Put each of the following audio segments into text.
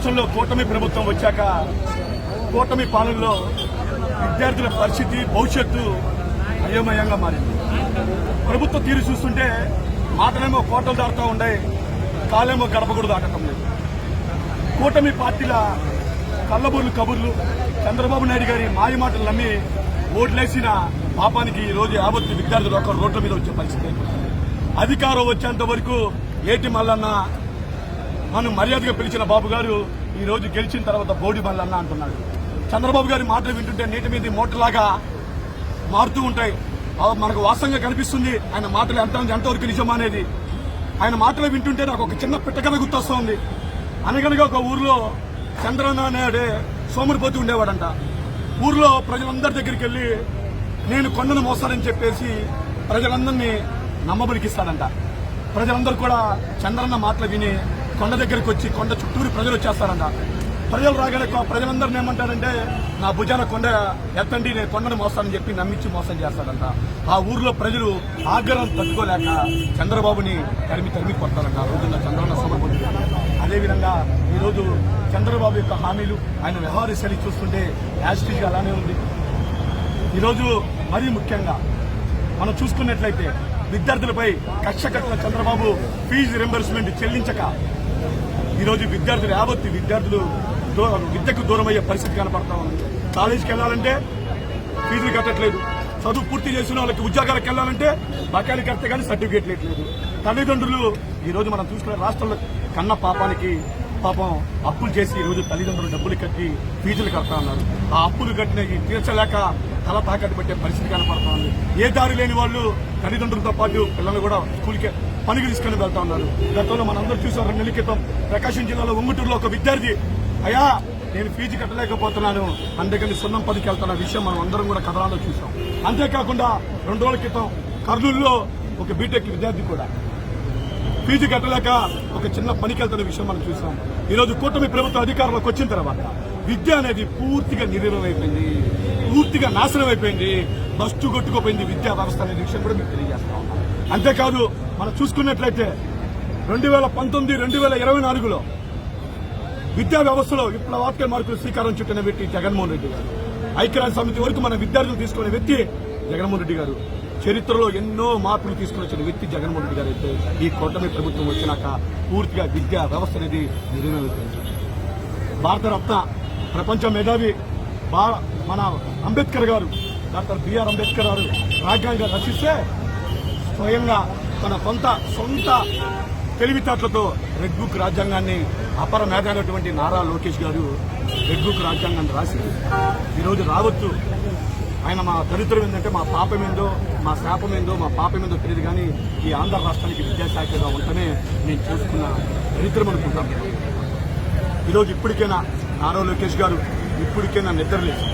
రాష్ట్రంలో కూటమి ప్రభుత్వం వచ్చాక కూటమి పాలనలో విద్యార్థుల పరిస్థితి భవిష్యత్తు అయోమయంగా మారింది. ప్రభుత్వ తీరు చూస్తుంటే మాటలేమో కోటలు దాటుతూ ఉండే కాలేమో గడప కూడా లేదు. కూటమి పార్టీల కళ్ళబూర్లు కబుర్లు చంద్రబాబు నాయుడు గారి మాయ మాటలు నమ్మి ఓట్లేసిన పాపానికి ఈరోజు రోజు యావత్తు విద్యార్థులు ఒక రోడ్ల మీద వచ్చే పరిస్థితి. అధికారం వచ్చేంత వరకు ఏటి మల్లన్న మనం మర్యాదగా పిలిచిన బాబు గారు ఈ రోజు గెలిచిన తర్వాత బోడి అన్న అంటున్నాడు. చంద్రబాబు గారి మాటలు వింటుంటే నీటి మీద మోటలాగా మారుతూ ఉంటాయి. మనకు వాస్తవంగా కనిపిస్తుంది ఆయన మాటలు ఎంత ఎంతవరకు నిజమా అనేది. ఆయన మాటలు వింటుంటే నాకు ఒక చిన్న పిట్టకథ గుర్తొస్తోంది. అనగనగా ఒక ఊర్లో చంద్రన్న అనేడే సోమరిపోతూ ఉండేవాడంట. ఊర్లో ప్రజలందరి దగ్గరికి వెళ్ళి నేను కొండను మోస్తానని చెప్పేసి ప్రజలందరినీ నమ్మబలికిస్తాడంట. ప్రజలందరూ కూడా చంద్రన్న మాటలు విని కొండ దగ్గరికి వచ్చి కొండ చుట్టూరు ప్రజలు వచ్చేస్తారంట. ప్రజలు రాగానే ప్రజలందరిని ఏమంటారంటే నా భుజాన కొండ ఎత్తండి నేను కొండను మోస్తానని చెప్పి నమ్మించి మోసం చేస్తాడంట ఆ ఊర్లో ప్రజలు ఆగ్రహం తట్టుకోలేక చంద్రబాబుని తరిమి తరిమి కొడతారంట. ఆ రోజున చంద్రన్న సమర్పణ అదేవిధంగా ఈరోజు చంద్రబాబు యొక్క హామీలు ఆయన వ్యవహార శైలి చూస్తుంటే యాజిటీజ్గా అలానే ఉంది. ఈరోజు మరీ ముఖ్యంగా మనం చూసుకున్నట్లయితే విద్యార్థులపై కక్ష కట్టిన చంద్రబాబు ఫీజు రింబర్స్మెంట్ చెల్లించక ఈరోజు విద్యార్థులు యావత్తు విద్యార్థులు విద్యకు దూరం అయ్యే పరిస్థితి కనపడతా ఉంది. కాలేజీకి వెళ్ళాలంటే ఫీజులు కట్టట్లేదు. చదువు పూర్తి చేసిన వాళ్ళకి ఉద్యోగాలకు వెళ్ళాలంటే బకాయిలు కడితే కానీ సర్టిఫికేట్ లేదు తల్లిదండ్రులు ఈరోజు మనం చూసుకున్న రాష్ట్రంలో కన్న పాపానికి పాపం అప్పులు చేసి ఈ రోజు తల్లిదండ్రులు డబ్బులు కట్టి ఫీజులు కడతా ఉన్నారు. ఆ అప్పులు కట్టిన ఈ తీర్చలేక తల తాకట్టు పెట్టే పరిస్థితి కనపడుతుంది ఏ దారి లేని వాళ్ళు తల్లిదండ్రులతో పాటు పిల్లలు కూడా స్కూల్కి పనికి తీసుకుని వెళ్తా ఉన్నారు. గతంలో మనందరూ చూసాం రెండు నెలల క్రితం ప్రకాశం జిల్లాలో ఉంగుటూరులో ఒక విద్యార్థి అయ్యా నేను ఫీజు కట్టలేకపోతున్నాను అందుకని సున్నం పదికి వెళ్తున్న విషయం మనం అందరం కూడా కథనాల్లో చూసాం. అంతేకాకుండా రెండు రోజుల క్రితం కర్నూలులో ఒక బీటెక్ విద్యార్థి కూడా ఫీజు కట్టలేక ఒక చిన్న పనికి వెళ్తున్న విషయం మనం చూసాం. ఈరోజు కూటమి ప్రభుత్వ అధికారంలోకి వచ్చిన తర్వాత విద్య అనేది పూర్తిగా నిర్వీర్యం అయిపోయింది. పూర్తిగా నాశనం అయిపోయింది. బస్టు కొట్టుకుపోయింది విద్యా వ్యవస్థ అనే విషయం కూడా మీకు తెలియజేస్తా ఉన్నాం. అంతేకాదు మనం చూసుకున్నట్లయితే రెండు వేల పంతొమ్మిది రెండు వేల ఇరవై నాలుగులో విద్యా వ్యవస్థలో విప్లవాత్మక మార్పులు శ్రీకారం చుట్టిన వ్యక్తి జగన్మోహన్ రెడ్డి గారు. ఐక్యరాజ్య సమితి వరకు మన విద్యార్థులు తీసుకునే వ్యక్తి జగన్మోహన్ రెడ్డి గారు. చరిత్రలో ఎన్నో మార్పులు తీసుకుని వచ్చిన వ్యక్తి జగన్మోహన్ రెడ్డి గారు అయితే ఈ కూటమి ప్రభుత్వం వచ్చినాక పూర్తిగా విద్యా వ్యవస్థ అనేది నిర్వీర్యమైపోయింది భారతరత్న ప్రపంచ మేధావి బా మన అంబేద్కర్ గారు డాక్టర్ బిఆర్ అంబేద్కర్ గారు రాజ్యాంగం రచిస్తే స్వయంగా తన సొంత సొంత తెలివితేటలతో రెడ్ బుక్ రాజ్యాంగాన్ని అపర మేధానటువంటి నారా లోకేష్ గారు రెడ్ బుక్ రాజ్యాంగాన్ని రాసి ఈరోజు రావచ్చు. ఆయన మా దరిద్రం ఏంటంటే మా పాపం ఏందో మా శాపం ఏందో మా పాపం ఏందో తెలియదు కానీ ఈ ఆంధ్ర రాష్ట్రానికి విద్యాశాఖగా ఉంటేనే నేను చూసుకున్న దరిద్రం అనుకుంటాం. ఈరోజు ఇప్పటికైనా నారా లోకేష్ గారు ఇప్పటికైనా నిద్రలేదు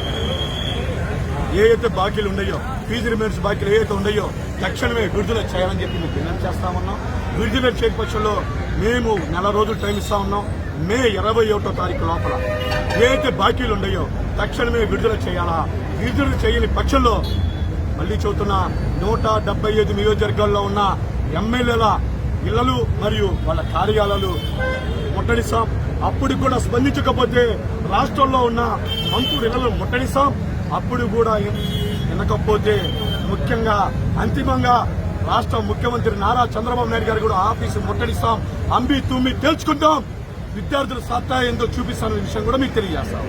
ఏ అయితే బాకీలు ఉన్నాయో ఫీజు రిమైన్స్ బాకీలు ఏ అయితే ఉన్నాయో తక్షణమే విడుదల చేయాలని చెప్పి మేము డిమాండ్ చేస్తా ఉన్నాం. విడుదల చేయని పక్షంలో మేము నెల రోజులు టైం ఇస్తా ఉన్నాం. మే ఇరవై ఒకటో తారీఖు లోపల ఏ బాకీలు ఉన్నాయో తక్షణమే విడుదల చేయాలా? విడుదల చేయని పక్షంలో మళ్ళీ చెబుతున్న నూట డెబ్బై ఐదు నియోజకవర్గాల్లో ఉన్న ఎమ్మెల్యేల ఇళ్ళలు మరియు వాళ్ళ కార్యాలయాలు ముట్టడిస్తాం. అప్పుడు కూడా స్పందించకపోతే రాష్ట్రంలో ఉన్న మంత్రులు ఇళ్ళను ముట్టడిస్తాం. అప్పుడు కూడా వినకపోతే ముఖ్యంగా అంతిమంగా రాష్ట్ర ముఖ్యమంత్రి నారా చంద్రబాబు నాయుడు గారు కూడా ఆఫీసు ముట్టడిస్తాం. అంబి తుమ్మి తేల్చుకుంటాం. విద్యార్థుల సత్తా ఏందో చూపిస్తానన్న విషయం కూడా మీకు తెలియజేస్తాం.